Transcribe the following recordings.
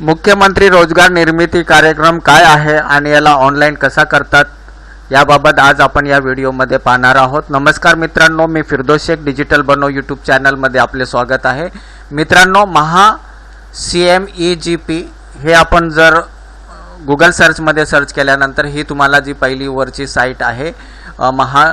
मुख्यमंत्री रोजगार निर्मिती कार्यक्रम काय आहे आणि याला ऑनलाईन कसा करतात याबाबत आज आपण या व्हिडिओमध्ये पाहणार आहोत. नमस्कार मित्रांनो मी फिरदोस शेख डिजिटल बनो यूट्यूब चॅनलमध्ये आपले स्वागत आहे. मित्रांनो Maha C M E G P हे आपण जर गुगल सर्चमध्ये सर्च केल्यानंतर ही तुम्हाला जी पहिली वरची साईट आहे Maha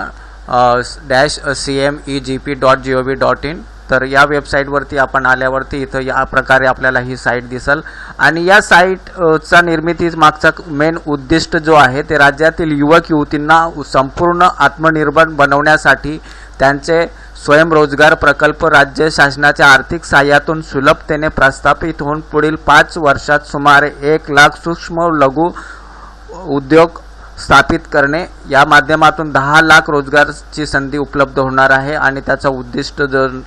dash C M E G P dot G O V dot in तर या वेबसाईटवरती आपण आल्यावरती इथं या प्रकारे आपल्याला ही साईट दिसल. आणि या साईटचा निर्मिती मागचा मेन उद्दिष्ट जो आहे ते राज्यातील युवक युवतींना संपूर्ण आत्मनिर्भर बनवण्यासाठी त्यांचे स्वयंरोजगार प्रकल्प राज्य शासनाच्या आर्थिक सहाय्यातून सुलभतेने प्रस्थापित होऊन पुढील पाच वर्षात सुमारे एक लाख सूक्ष्म लघु उद्योग स्थापित करणे या माध्यमातून दहा लाख रोजगारची संधी उपलब्ध होणार आहे. आणि त्याचं उद्दिष्ट जर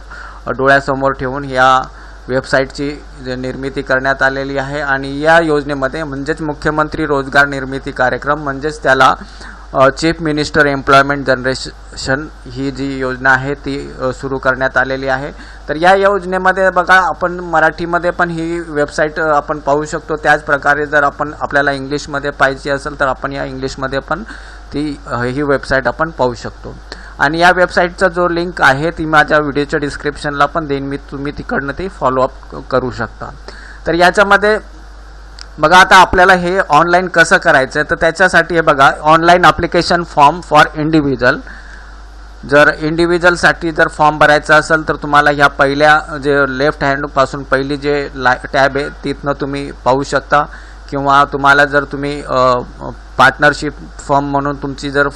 डोळ्यासमोर ठेवून या वेबसाईटची निर्मिती करण्यात आलेली आहे. आणि या योजनेमध्ये म्हणजेच मुख्यमंत्री रोजगार निर्मिती कार्यक्रम म्हणजेच त्याला चीफ मिनिस्टर एम्प्लॉयमेंट जनरेशन ही जी योजना आहे ती सुरू करण्यात आलेली आहे. तर या योजनेमध्ये बघा आपण मराठीमध्ये पण ही वेबसाईट आपण पाहू शकतो. त्याच प्रकारे जर आपण आपल्याला इंग्लिशमध्ये पाहिजे असेल तर आपण या इंग्लिशमध्ये पण ती ही वेबसाईट आपण पाहू शकतो. आणि या वेबसाईटचा जो लिंक आहे ती माझ्या व्हिडिओच्या डिस्क्रिप्शनला पण देईन. मी तुम्ही तिकडनं ते फॉलोअप करू शकता. तर याच्यामध्ये बघा आता आपल्याला हे ऑनलाईन कसं करायचं आहे तर त्याच्यासाठी हे बघा online application form for individual जर इंडिव्हिज्युअलसाठी जर फॉर्म भरायचा असेल तर तुम्हाला ह्या पहिल्या जे लेफ्ट हँडपासून पहिली जे ला टॅब आहे तिथनं तुम्ही पाहू शकता. किंवा तुम्हाला जर तुम्ही पार्टनरशिप फॉर्म म्हणून तुमची जर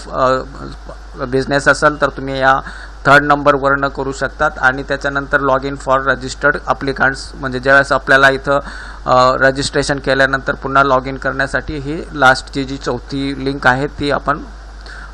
बिझनेस असेल तर तुम्ही या थर्ड नंबरवरनं करू शकतात. आणि त्याच्यानंतर log in for registered applicants म्हणजे ज्यावेळेस आपल्याला इथं रजिस्ट्रेशन केल्यानंतर पुन्हा लॉग इन करण्यासाठी ही लास्टची जी चौथी लिंक आहे ती आपण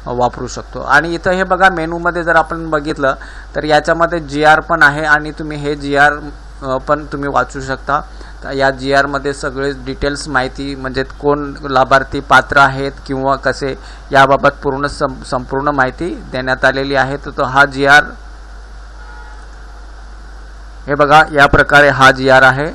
वापरू शकतो. आणि इथं हे बघा मेनूमध्ये जर आपण बघितलं तर याच्यामध्ये जी आर पण आहे आणि तुम्ही हे जी आर पण तुम्ही वाचू शकता. तर या जी आरमध्ये सगळे डिटेल्स माहिती म्हणजे कोण लाभार्थी पात्र आहेत किंवा कसे याबाबत पूर्ण सं संपूर्ण माहिती देण्यात आलेली आहे. तर तो हा जी आर हे बघा या प्रकारे हा जी आर आहे.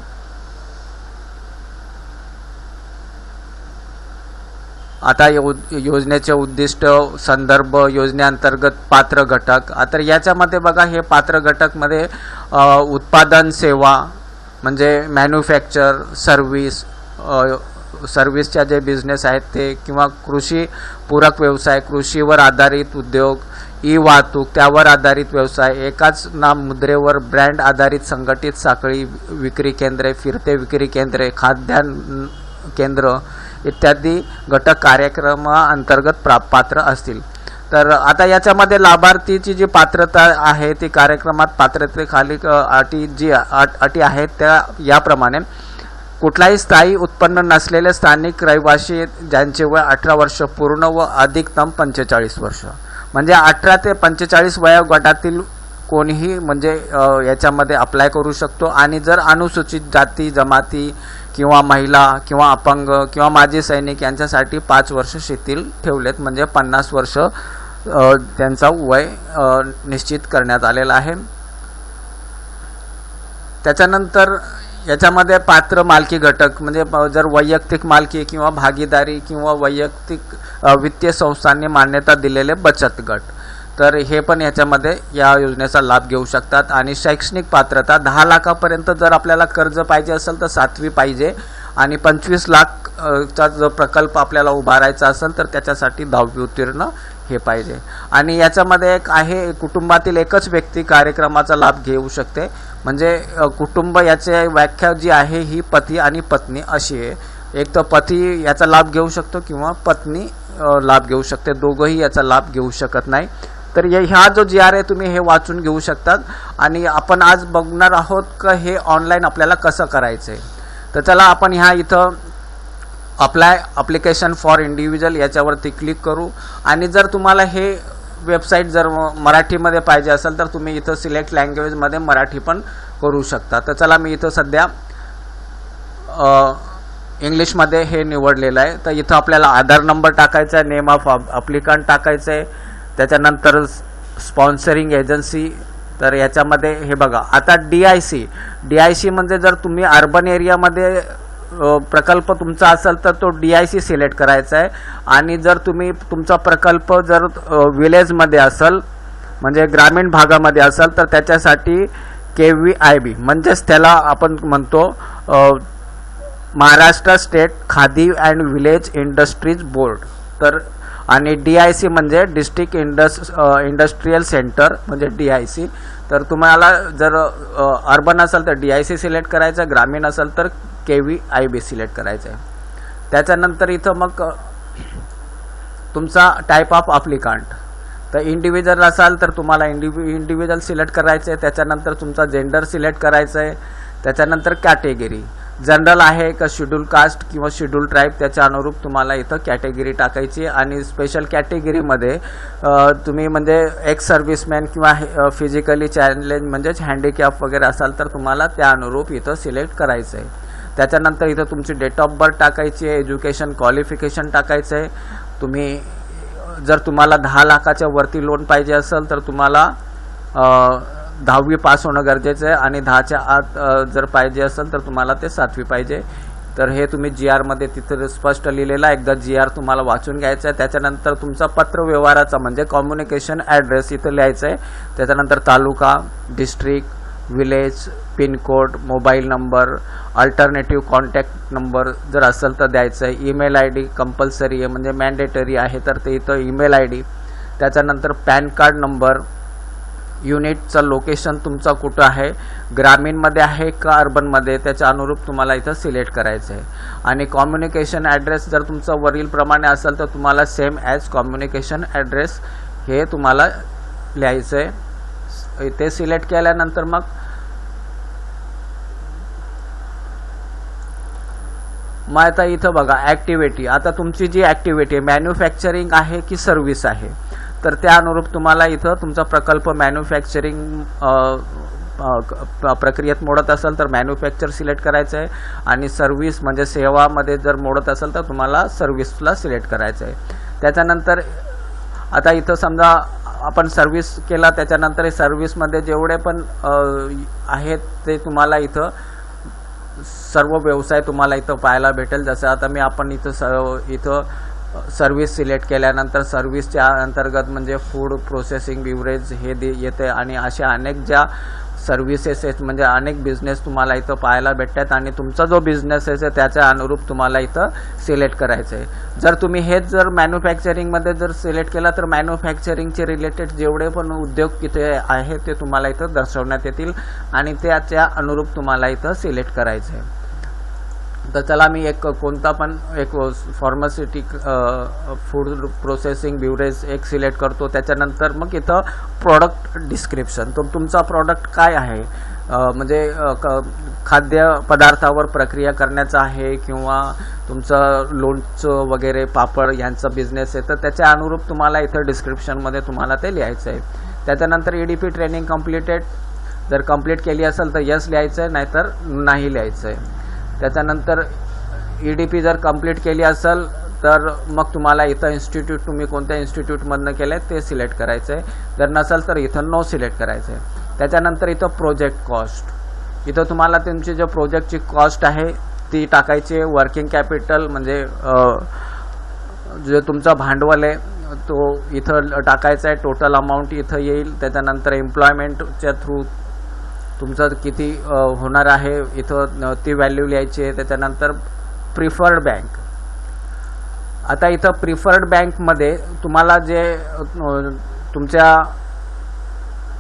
आता यो योजनेचे उद्दिष्ट संदर्भ योजनेअंतर्गत पात्र घटक. आता याच्यामध्ये बघा हे पात्र घटकमध्ये उत्पादन सेवा म्हणजे मॅन्युफॅक्चर सर्व्हिस सर्व्हिसच्या जे बिझनेस आहेत ते किंवा कृषी पूरक व्यवसाय कृषीवर आधारित उद्योग ई वाहतूक त्यावर आधारित व्यवसाय एकाच नाम मुद्रेवर ब्रँड आधारित संघटित साखळी विक्री केंद्रे फिरते विक्री केंद्रे खाद्यान्न केंद्र इत्यादी घटक कार्यक्रमाअंतर्गत प्रा पात्र असतील. तर आता याच्यामध्ये लाभार्थीची जी पात्रता आहे ती कार्यक्रमात पात्रतेखाली अटी जी अट अटी आहेत त्या याप्रमाणे. कुठलाही स्थायी उत्पन्न नसलेले स्थानिक रहिवासी ज्यांचे वय अठरा वर्ष पूर्ण व अधिकतम पंचेचाळीस वर्ष. म्हणजे अठरा ते पंचेचाळीस वयोगटातील कोणीही म्हणजे याच्यामध्ये अप्लाय करू शकतो. आणि जर अनुसूचित जाती जमाती किंवा महिला किंवा अपंग किंवा माजी सैनिक यांच्यासाठी पाच वर्ष शिथिल ठेवलेत. म्हणजे पन्नास वर्ष त्यांचा वय निश्चित करण्यात आलेला आहे. त्याच्यानंतर याच्यामध्ये पात्र मालकी घटक म्हणजे जर वैयक्तिक मालकी किंवा भागीदारी किंवा वैयक्तिक वित्तीय संस्थांनी मान्यता दिलेले बचत गट. तर हे पण याच्यामध्ये या योजनेचा लाभ घेऊ शकतात. आणि शैक्षणिक पात्रता दहा लाखापर्यंत जर आपल्याला कर्ज पाहिजे असेल तर सातवी पाहिजे. आणि पंचवीस लाख चा जो प्रकल्प आपल्याला उभारायचा असेल तर त्याच्यासाठी दहावी उत्तीर्ण हे पाहिजे. आणि याच्यामध्ये एक आहे कुटुंबातील एकच व्यक्ती कार्यक्रमाचा लाभ घेऊ शकते. म्हणजे कुटुंब याचे व्याख्या जी आहे ही पती आणि पत्नी अशी आहे. एक तर पती याचा लाभ घेऊ शकतो किंवा पत्नी लाभ घेऊ शकते. दोघंही याचा लाभ घेऊ शकत नाही. तर हे- जो जी आर आहे तुम्ही हे वाचून घेऊ शकतात. आणि आपण आज बघणार आहोत का हे ऑनलाईन आपल्याला कसं करायचं आहे तर चला आपण ह्या इथं अप्लाय अप्लिकेशन फॉर इंडिव्हिज्युअल याच्यावरती क्लिक करू. आणि जर तुम्हाला हे वेबसाईट जर मराठीमध्ये पाहिजे असेल तर तुम्ही इथं सिलेक्ट लँग्वेजमध्ये मराठी पण करू शकता. तर चला मी इथं सध्या इंग्लिशमध्ये हे निवडलेलं आहे. तर इथं आपल्याला आधार नंबर टाकायचा आहे नेम ऑफ अप्लिकंट टाकायचं आहे. त्याच्यानंतर स्पॉन्सरिंग एजन्सी तर याच्यामध्ये हे बघा. आता D I C D I C म्हणजे जर तुम्ही अर्बन एरियामध्ये प्रकल्प तुमचा असेल तर तो डी आय सी सिलेक्ट करायचा आहे. आणि जर तुम्ही तुमचा प्रकल्प जर विलेजमध्ये असेल म्हणजे ग्रामीण भागामध्ये असेल तर त्याच्यासाठी के व्ही आय बी म्हणजेच त्याला आपण म्हणतो Maharashtra state khadi and village industries board. तर आणि डी आय सी म्हणजे डिस्ट्रिक्ट इंडस इंडस्ट्रीयल सेंटर म्हणजे डी आय सी तर तुम्हाला जर अर्बन असेल तर डी आय सी सिलेक्ट करायचं ग्रामीण असेल तर K V I B select करायचं आहे. त्याच्यानंतर इथं मग तुमचा टाईप ऑफ अप्लिकांट तर इंडिव्हिज्युअल असाल तर तुम्हाला इंडिव्हि इंडिव्हिज्युअल सिलेक्ट करायचं आहे. त्याच्यानंतर तुमचा जेंडर सिलेक्ट करायचं आहे. त्याच्यानंतर कॅटेगरी. जनरल आहे का शेड्यूल कास्ट किंवा शेड्यूल ट्राईब त्याच्या अनुरूप तुम्हाला इथं कॅटेगरी टाकायची आणि स्पेशल कॅटेगरीमध्ये तुम्ही म्हणजे एक्स सर्व्हिसमॅन किंवा फिजिकली चॅलेंज म्हणजेच हँडिकॅप वगैरे असाल तर तुम्हाला त्या अनुरूप इथं सिलेक्ट करायचं आहे. त्याच्यानंतर इथं तुमची डेट ऑफ बर्थ टाकायची आहे एज्युकेशन क्वालिफिकेशन टाकायचं आहे. तुम्ही जर तुम्हाला दहा लाखाच्या वरती लोन पाहिजे असेल तर तुम्हाला दहावी पास होणं गरजेचं आहे आणि दहाच्या आत जर पाहिजे असेल तर तुम्हाला ते सातवी पाहिजे. तर हे तुम्ही जी आरमध्ये तिथं स्पष्ट लिहिलेलं आहे. एकदा जी आर तुम्हाला वाचून घ्यायचं आहे. त्याच्यानंतर तुमचा पत्र व्यवहाराचा म्हणजे कम्युनिकेशन ॲड्रेस इथं लिहायचं आहे. त्याच्यानंतर taluka district village pincode mobile number alternative contact number जर असेल तर द्यायचं आहे. ईमेल आय डी कंपल्सरी आहे. म्हणजे मॅन्डेटरी आहे. तर ते इथं ईमेल आय डी त्याच्यानंतर पॅन कार्ड नंबर युनिटचं लोकेशन तुमचं कुठं आहे? ग्रामीणमध्ये आहे का अर्बनमध्ये? त्याच्या अनुरूप तुम्हाला इथं सिलेक्ट करायचं आहे आणि कम्युनिकेशन ॲड्रेस जर तुमचं वरीलप्रमाणे असेल तर तुम्हाला सेम ॲज कम्युनिकेशन ॲड्रेस हे तुम्हाला लिहायचं आहे ते सिलेक्ट केल्यानंतर मग मग आता इथं बघा ॲक्टिव्हिटी आता तुमची जी ॲक्टिव्हिटी आहे मॅन्युफॅक्चरिंग आहे की सर्व्हिस आहे? तर त्या अनुरूप तुम्हाला इथं तुमचा प्रकल्प मॅन्युफॅक्चरिंग प्रक्रियेत मोडत असेल तर मॅन्युफॅक्चर सिलेक्ट करायचं आहे. आणि सर्व्हिस म्हणजे सेवामध्ये जर मोडत असेल तर तुम्हाला सर्व्हिसला सिलेक्ट करायचं आहे. त्याच्यानंतर आता इथं समजा आपण सर्व्हिस केला त्याच्यानंतर सर्व्हिसमध्ये जेवढे पण आहेत ते तुम्हाला इथं सर्व व्यवसाय तुम्हाला इथं पाहायला भेटेल. जसं आता मी आपण इथं स इथं सर्व्हिस सिलेक्ट केल्यानंतर सर्व्हिसच्या अंतर्गत म्हणजे फूड प्रोसेसिंग बिवरेज हे दे येते आणि अशा अनेक ज्या सर्व्हिसेस आहेत म्हणजे अनेक बिझनेस तुम्हाला इथं पाहायला भेटतात आणि तुमचा जो बिझनेस आहे त्याच्या अनुरूप तुम्हाला इथं सिलेक्ट करायचं आहे. जर तुम्ही हेच जर मॅन्युफॅक्चरिंगमध्ये जर सिलेक्ट केला तर मॅन्युफॅक्चरिंगचे रिलेटेड जेवढे पण उद्योग इथे आहेत ते तुम्हाला इथं दर्शवण्यात येतील आणि त्याच्या अनुरूप तुम्हाला इथं सिलेक्ट करायचं आहे. तर त्याला मी एक कोणता पण एक फार्मास्युटिक फूड प्रोसेसिंग ब्युरेज एक सिलेक्ट करतो. त्याच्यानंतर मग इथं प्रॉडक्ट डिस्क्रिप्शन तर तुमचा प्रॉडक्ट काय आहे? म्हणजे क खाद्यपदार्थावर प्रक्रिया करण्याचा आहे किंवा तुमचं लोणचं वगैरे पापड यांचा बिझनेस आहे. तर त्याच्या अनुरूप तुम्हाला इथं डिस्क्रिप्शनमध्ये तुम्हाला ते लिहायचं आहे. त्याच्यानंतर E D P training completed जर कंप्लीट केली असेल तर यस लिहायचं आहे नाहीतर नाही लिहायचं आहे. त्याच्यानंतर ई डी पी जर कंप्लीट केली असेल तर मग तुम्हाला इथं इन्स्टिट्यूट तुम्ही कोणत्या इन्स्टिट्यूटमधनं केलं आहे ते सिलेक्ट करायचं आहे जर नसेल तर इथं नो सिलेक्ट करायचं आहे त्याच्यानंतर इथं प्रोजेक्ट कॉस्ट इथं तुम्हाला तुमची जो प्रोजेक्टची कॉस्ट आहे ती टाकायची आहे वर्किंग कॅपिटल म्हणजे जे तुमचं भांडवल आहे तो इथं टाकायचा आहे टोटल अमाऊंट इथं येईल. त्याच्यानंतर एम्प्लॉयमेंटच्या थ्रू तुमचं किती होणार आहे इथं ती व्हॅल्यू लिहायची आहे त्याच्यानंतर प्रिफर्ड बँक आता इथं प्रिफर्ड बँकमध्ये तुम्हाला जे तुमच्या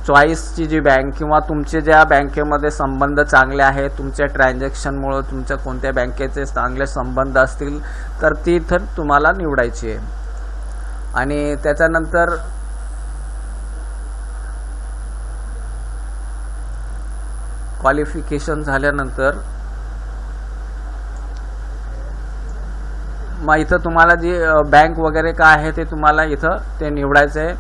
चॉईसची जी बँक किंवा तुमचे ज्या बँकेमध्ये संबंध चांगले आहेत तुमच्या ट्रान्झॅक्शनमुळं तुमच्या कोणत्या बँकेचे चांगले संबंध असतील तर ती इथं तुम्हाला निवडायची आहे. आणि त्याच्यानंतर क्वालिफिकेशन झाल्यानंतर मग इथं तुम्हाला जी बँक वगैरे काय आहे ते तुम्हाला इथं ते निवडायचं आहे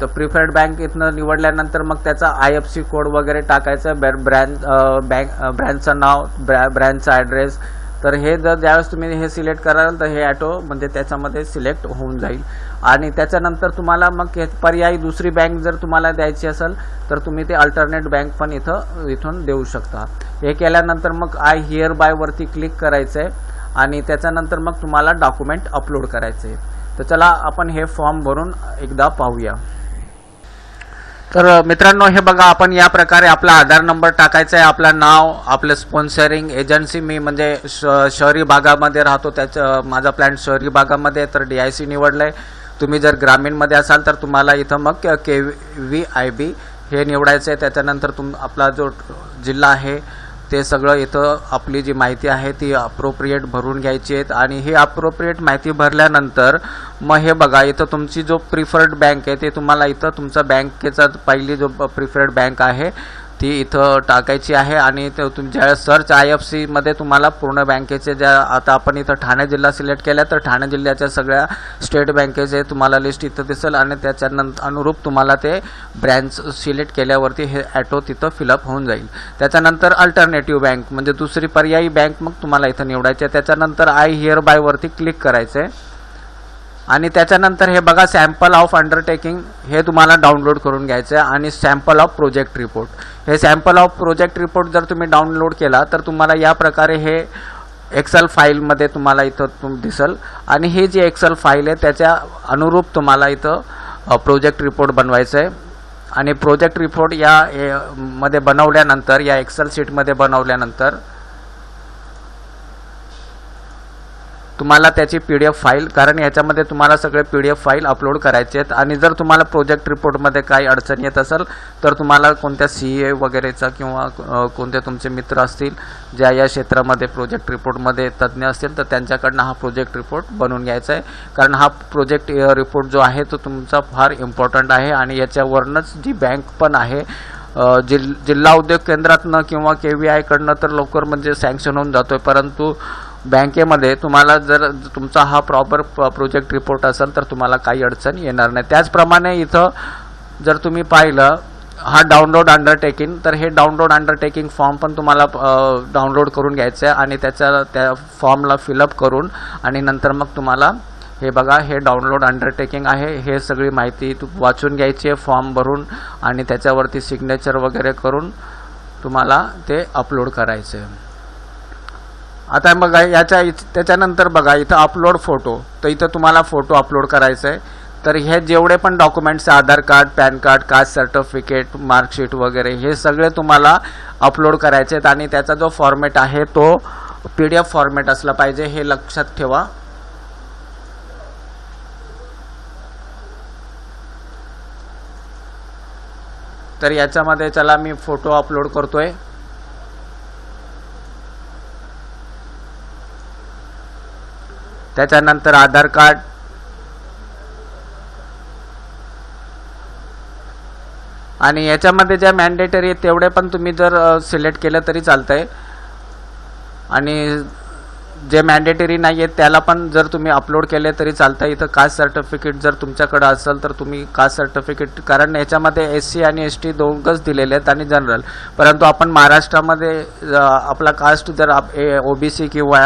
तर प्रिफर्ड बँक इथनं निवडल्यानंतर मग त्याचा आय एफ सी कोड वगैरे टाकायचा ब्रँच बँक ब्रँचचं नाव ब्रॅ ब्रँचचा ॲड्रेस तर हे जर ज्यावेळेस तुम्ही हे सिलेक्ट कराल तर हे ॲटो म्हणजे त्याच्यामध्ये सिलेक्ट होऊन जाईल. आणि त्याच्यानंतर तुम्हाला मग हे पर्यायी दुसरी बँक जर तुम्हाला द्यायची असेल तर तुम्ही ते अल्टरनेट बँक पण इथं इथून देऊ शकता. हे केल्यानंतर मग आय हिअर बायवरती क्लिक करायचं आहे आणि त्याच्यानंतर मग तुम्हाला डॉक्युमेंट अपलोड करायचे आहे तर चला आपण हे फॉर्म भरून एकदा पाहूया. तर मित्रांनो हे बघा आपण या प्रकारे आपला आधार नंबर टाकायचा आहे आपलं नाव आपलं स्पॉन्सरिंग एजन्सी मी म्हणजे श शहरी भागामध्ये राहतो त्याचं माझा प्लॅन शहरी भागामध्ये तर डी आय सी निवडलं आहे तुम्ही जर ग्रामीणमध्ये असाल तर तुम्हाला इथं मग के व्ही आय बी हे निवडायचं आहे त्याच्यानंतर तुम आपला जो जिल्हा आहे ते सगळं इथं आपली जी माहिती आहे ती अप्रोप्रिएट भरून घ्यायची आहेत आणि ही अप्रोप्रिएट माहिती भरल्यानंतर मग हे बघा इथं तुमची जो प्रिफर्ड बँक आहे ते तुम्हाला इथं तुमचा बँकेचा पहिली जो प्रिफर्ड बँक आहे ती इथं टाकायची आहे आणि ते तुमच्या सर्च आय एफ सीमध्ये तुम्हाला पूर्ण बँकेचे ज्या आता आपण इथं ठाणे जिल्हा सिलेक्ट केला तर ठाणे जिल्ह्याच्या सगळ्या स्टेट बँकेचे तुम्हाला लिस्ट इथं दिसेल आणि त्याच्यानंतर अनुरूप तुम्हाला ते ब्रँच सिलेक्ट केल्यावरती हे ॲटो तिथं फिलअप होऊन जाईल. त्याच्यानंतर अल्टरनेटिव्ह बँक म्हणजे दुसरी पर्यायी बँक मग तुम्हाला इथं निवडायची आहे. त्याच्यानंतर आय हिअर बायवरती क्लिक करायचं आहे आणि त्याच्यानंतर हे बघा सॅम्पल ऑफ अंडरटेकिंग हे तुम्हाला डाउनलोड करून घ्यायचं आहे आणि सॅम्पल ऑफ प्रोजेक्ट रिपोर्ट हे सॅम्पल ऑफ प्रोजेक्ट रिपोर्ट जर तुम्ही डाउनलोड केला तर तुम्हाला या प्रकारे हे एक्सेल फाईलमध्ये तुम्हाला इथं तुम दिसल. आणि ही जी एक्सेल फाईल आहे त्याच्या अनुरूप तुम्हाला इथं प्रोजेक्ट रिपोर्ट बनवायचं आहे आणि प्रोजेक्ट रिपोर्ट या ए- मध्ये बनवल्यानंतर या एक्सेल शीटमध्ये बनवल्यानंतर तुम्हाला त्याची पी डी एफ फाईल कारण याच्यामध्ये तुम्हाला सगळे P D F file upload करायचे आहेत. आणि जर तुम्हाला प्रोजेक्ट रिपोर्टमध्ये काही अडचण येत असेल तर तुम्हाला कोणत्या सी ए वगैरेचा किंवा कोणते तुमचे मित्र असतील ज्या या क्षेत्रामध्ये प्रोजेक्ट रिपोर्टमध्ये तज्ज्ञ असतील तर त्यांच्याकडनं हा प्रोजेक्ट रिपोर्ट बनवून घ्यायचा आहे. कारण हा प्रोजेक्ट रिपोर्ट जो आहे तो तुमचा फार इम्पॉर्टंट आहे. आणि याच्यावरनंच जी बँक पण आहे जिल जिल्हा उद्योग केंद्रातनं किंवा के व्ही आयकडनं तर लवकर म्हणजे सँक्शन होऊन जातोय. परंतु बँकेमध्ये तुम्हाला जर तुमचा हा प्रॉपर प्रोजेक्ट रिपोर्ट असेल तर तुम्हाला काही अडचण येणार नाही. त्याचप्रमाणे इथं जर तुम्ही पाहिलं हा डाउनलोड अंडरटेकिंग तर हे डाउनलोड अंडरटेकिंग फॉर्म पण तुम्हाला डाउनलोड करून घ्यायचं आहे आणि त्याच्या त्या फॉर्मला फिलअप करून आणि नंतर मग तुम्हाला हे बघा हे डाउनलोड अंडरटेकिंग आहे हे सगळी माहिती तू वाचून घ्यायची आहे फॉर्म भरून आणि त्याच्यावरती सिग्नेचर वगैरे करून तुम्हाला ते अपलोड करायचं. आहे आता बघा याच्या त्याच्यानंतर बघा इथं अपलोड फोटो तर इथं तुम्हाला फोटो अपलोड करायचा आहे तर हे जेवढे पण documents Aadhaar card PAN card caste certificate marksheet वगैरे हे सगळे तुम्हाला अपलोड करायचे आहेत आणि त्याचा जो फॉर्मॅट आहे तो पी डी एफ फॉर्मॅट असला पाहिजे हे लक्षात ठेवा. तर याच्यामध्ये चला मी फोटो अपलोड करतोय. त्याच्यानंतर आधार कार्ड. आणि याच्यामध्ये ज्या मॅन्डेटरी आहेत तेवढे पण तुम्ही जर सिलेक्ट केलं तरी चालतंय. आणि जे मॅन्डेटरी नाही आहेत त्याला पण जर तुम्ही अपलोड केले तरी चालतं इथं कास्ट सर्टिफिकेट जर तुमच्याकडं असेल तर तुम्ही कास्ट सर्टिफिकेट कारण याच्यामध्ये एस सी आणि एस टी दोघंच दिलेले आहेत आणि जनरल परंतु आपण महाराष्ट्रामध्ये आपला कास्ट जर आप ओ बी सी किंवा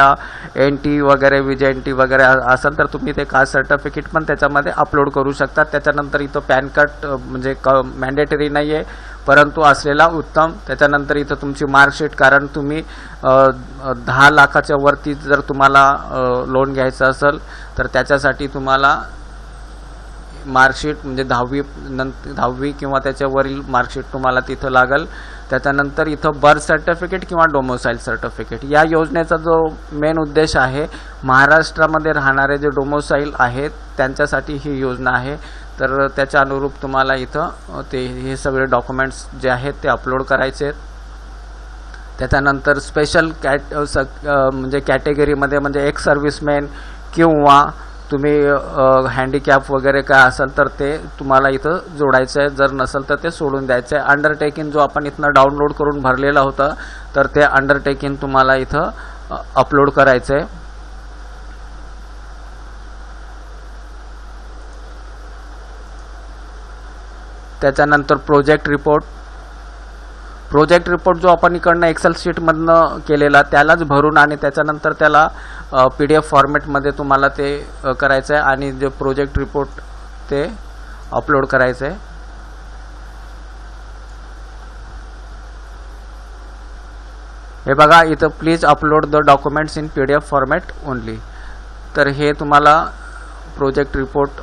एन टी वगैरे विजय एन टी वगैरे असेल तर तुम्ही ते कास्ट सर्टिफिकेट पण त्याच्यामध्ये अपलोड करू शकता. त्याच्यानंतर इथं पॅन कार्ड म्हणजे क मॅन्डेटरी नाही आहे परंतु असलेला उत्तम. त्याच्यानंतर इथं तुमची मार्कशीट कारण तुम्ही दहा लाखाच्या वरती जर तुम्हाला लोन घ्यायचं असेल तर त्याच्यासाठी तुम्हाला मार्कशीट म्हणजे दहावी नंतर दहावी किंवा त्याच्यावरील मार्कशीट तुम्हाला तिथं लागेल. त्याच्यानंतर इथं बर्थ सर्टिफिकेट किंवा डोमोसाईल सर्टिफिकेट या योजनेचा जो मेन उद्देश आहे महाराष्ट्रामध्ये राहणारे जे डोमोसाईल आहेत त्यांच्यासाठी ही योजना आहे. तर त्याच्या अनुरूप तुम्हाला इथं ते हे सगळे डॉक्युमेंट्स जे आहेत ते अपलोड करायचे आहेत. त्याच्यानंतर स्पेशल कॅट म्हणजे कॅटेगरीमध्ये म्हणजे एक सर्व्हिसमॅन किंवा तुम्ही हँडिकॅप वगैरे काय असेल तर ते तुम्हाला इथं जोडायचं आहे. जर नसेल तर ते सोडून द्यायचं आहे. अंडरटेकिंग जो आपण इथनं डाउनलोड करून भरलेला होता तर ते अंडरटेकिंग तुम्हाला इथं अपलोड करायचं आहे. त्याच्यानंतर प्रोजेक्ट रिपोर्ट. प्रोजेक्ट रिपोर्ट जो आपण इकडनं एक्सेल शीटमधनं केलेला त्यालाच भरून आणि त्याच्यानंतर त्याला पी डी एफ फॉर्मॅटमध्ये तुम्हाला ते करायचं आहे आणि जे प्रोजेक्ट रिपोर्ट ते अपलोड करायचं आहे हे बघा इथं please upload the documents in P D F format only तर हे तुम्हाला प्रोजेक्ट रिपोर्ट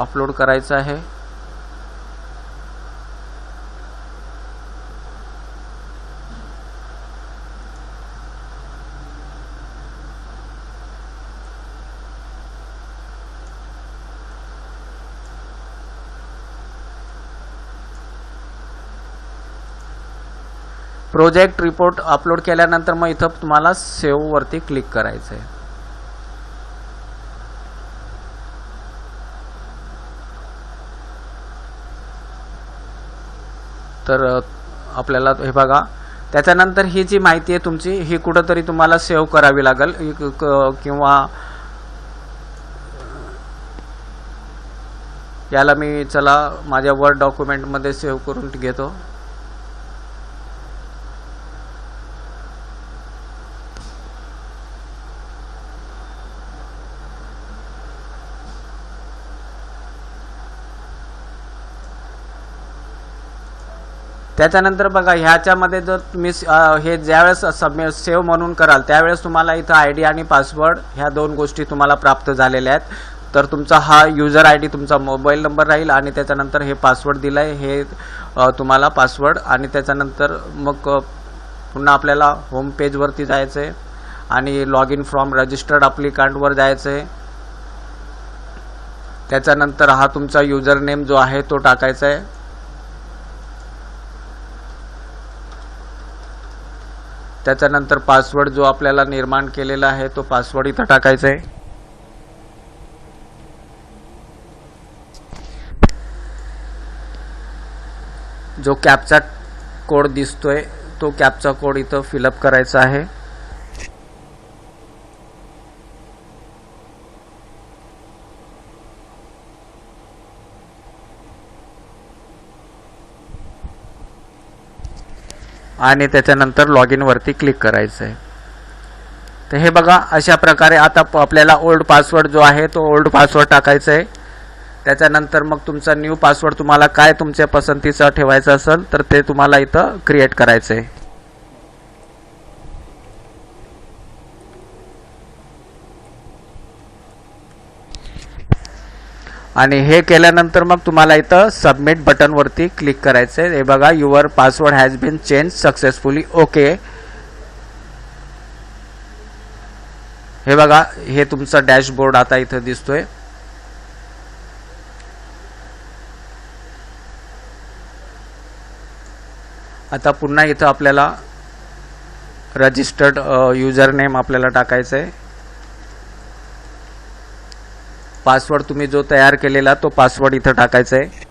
अपलोड करायचं आहे. प्रोजेक्ट रिपोर्ट अपलोड केल्यानंतर मग इथं तुम्हाला सेववरती क्लिक करायचं आहे तर आपल्याला हे बघा. त्याच्यानंतर ही जी माहिती आहे तुमची ही कुठंतरी तुम्हाला सेव्ह करावी लागेल. किंवा याला मी चला माझ्या वर्ड डॉक्युमेंटमध्ये सेव्ह करून घेतो. त्याच्यानंतर बघा ह्याच्यामध्ये जर तुम्ही हे ज्यावेळेस सबमि सेव्ह म्हणून कराल त्यावेळेस तुम्हाला इथं आय डी आणि पासवर्ड ह्या दोन गोष्टी तुम्हाला प्राप्त झालेल्या आहेत. तर तुमचा हा युजर आय डी तुमचा मोबाईल नंबर राहील आणि त्याच्यानंतर हे पासवर्ड दिलं आहे हे तुम्हाला पासवर्ड आणि त्याच्यानंतर मग पुन्हा आपल्याला होम पेजवरती जायचं आहे आणि लॉग इन फ्रॉम रजिस्टर्ड अप्लिकांटवर जायचं आहे त्याच्यानंतर हा तुमचा युजर नेम जो आहे तो टाकायचा आहे त्याच्यानंतर पासवर्ड जो आपल्याला निर्माण केलेला आहे तो पासवर्ड इथं टाकायचा आहे जो कॅपचा कोड दिसतोय तो कॅपचा कोड इथं फिलअप करायचा आहे. आणि त्याच्यानंतर लॉग इनवरती क्लिक करायचं आहे तर हे बघा अशा प्रकारे आता प- आपल्याला ओल्ड पासवर्ड जो आहे तो ओल्ड पासवर्ड टाकायचा आहे त्याच्यानंतर मग तुमचा न्यू पासवर्ड तुम्हाला काय तुमच्या पसंतीचा ठेवायचा असेल तर ते तुम्हाला इथं क्रिएट करायचं आहे आणि हे केल्यानंतर मग तुम्हाला इथं सबमिट बटनवरती क्लिक करायचं आहे हे बघा your password has been change successfully okay हे बघा हे तुमचं डॅशबोर्ड आता इथं दिसतोय. आता पुन्हा इथं आपल्याला रजिस्टर्ड युजर नेम आपल्याला टाकायचं आहे पासवर्ड तुम्ही जो तयार केलेला तो पासवर्ड इथं टाकायचा आहे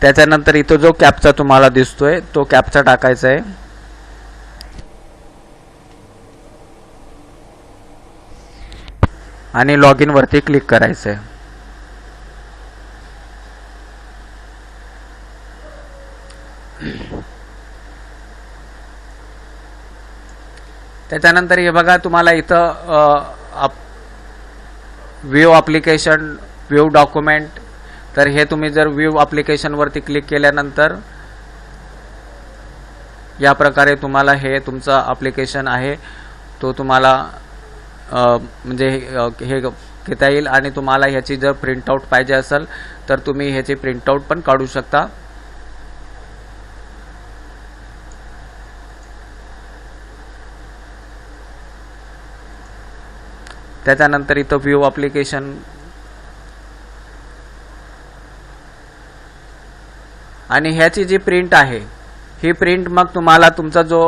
त्याच्यानंतर इथं जो कॅपचा तुम्हाला दिसतोय तो कॅपचा टाकायचा आहे आणि लॉग इन वरती क्लिक करायचं आहे त्याच्यानंतर हे बघा तुम्हाला इथं व्यू ॲप्लिकेशन व्यू डॉक्युमेंट तर हे तुम्ही जर व्यू ॲप्लिकेशनवरती क्लिक केल्यानंतर या प्रकारे तुम्हाला हे तुमचं ॲप्लिकेशन आहे. तो तुम्हाला म्हणजे हे घेता येईल आणि तुम्हाला ह्याची जर प्रिंटआउट पाहिजे असेल तर तुम्ही ह्याची प्रिंटआउट पण काढू शकता. त्याच्यानंतर इथं व्ह्यू ॲप्लिकेशन आणि ह्याची जी प्रिंट आहे ही प्रिंट मग तुम्हाला तुमचा जो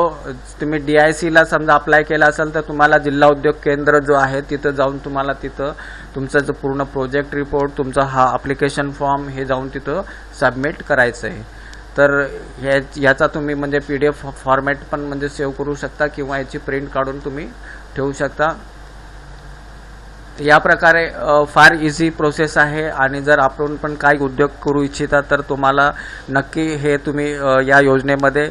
तुम्ही डी आय सीला समजा अप्लाय केला असेल तर तुम्हाला जिल्हा उद्योग केंद्र जो आहे तिथं जाऊन तुम्हाला तिथं तुमचं जो पूर्ण प्रोजेक्ट रिपोर्ट तुमचा हा अप्लिकेशन फॉर्म हे जाऊन तिथं सबमिट करायचं आहे तर ह्या याचा तुम्ही म्हणजे पी डी एफ फॉर्मॅट पण म्हणजे सेव्ह करू शकता किंवा याची प्रिंट काढून तुम्ही ठेवू शकता. या प्रकारे फार इझी प्रोसेस आहे आणि जर आपण पण काही उद्योग करू इच्छिता तर तुम्हाला नक्की हे तुम्ही या योजनेमध्ये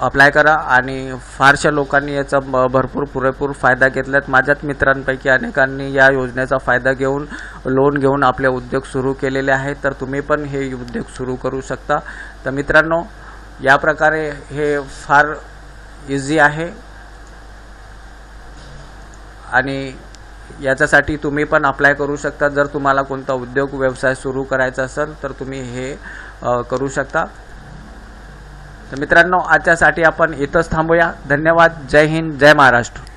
अप्लाय करा आणि फारशा लोकांनी याचा भरपूर पुरेपूर फायदा घेतलात माझ्याच मित्रांपैकी अनेकांनी या योजनेचा फायदा घेऊन लोन घेऊन आपले उद्योग सुरू केलेले आहेत. तर तुम्ही पण हे उद्योग सुरू करू शकता. तर मित्रांनो या प्रकारे हे फार इझी आहे. आणि याच्यासाठी तुम्ही पण अप्लाय करू शकता. जर तुम्हाला कोणता उद्योग व्यवसाय सुरू करायचा असेल तर तुम्ही हे करू शकता. तर मित्रांनो आजच्यासाठी आपण इथंच थांबूया. धन्यवाद. जय हिंद. जय महाराष्ट्र.